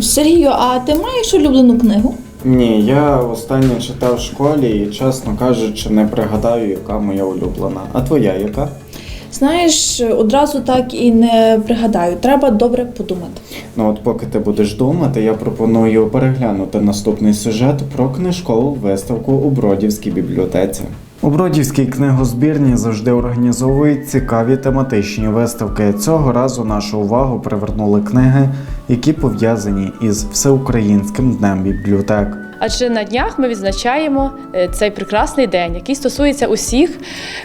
Сергію, а ти маєш улюблену книгу? Ні, я останнє читав в школі і, чесно кажучи, не пригадаю, яка моя улюблена. А твоя яка? Знаєш, одразу так і не пригадаю. Треба добре подумати. Ну от поки ти будеш думати, я пропоную переглянути наступний сюжет про книжкову виставку у Бродівській бібліотеці. У Бродівській книгозбірні завжди організовують цікаві тематичні виставки. Цього разу нашу увагу привернули книги, які пов'язані із всеукраїнським днем бібліотек. Адже на днях ми відзначаємо е, цей прекрасний день, який стосується усіх,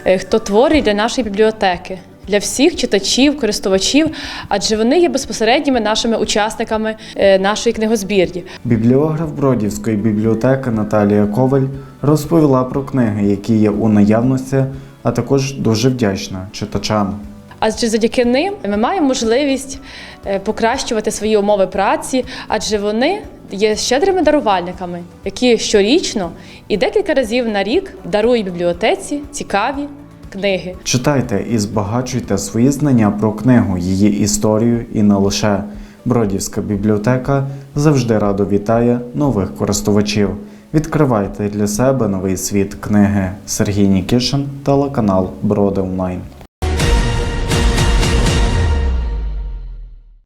е, хто творить для нашої бібліотеки, для всіх читачів, користувачів, адже вони є безпосередніми нашими учасниками е, нашої книгозбірні. Бібліограф Бродівської бібліотеки Наталія Коваль розповіла про книги, які є у наявності, а також дуже вдячна читачам. Адже завдяки ним ми маємо можливість е, покращувати свої умови праці, адже вони є щедрими дарувальниками, які щорічно і декілька разів на рік дарують бібліотеці цікаві книги. Читайте і збагачуйте свої знання про книгу, її історію і не лише. Бродівська бібліотека завжди радо вітає нових користувачів. Відкривайте для себе новий світ книги Сергій Нікішин, телеканал Броди Онлайн.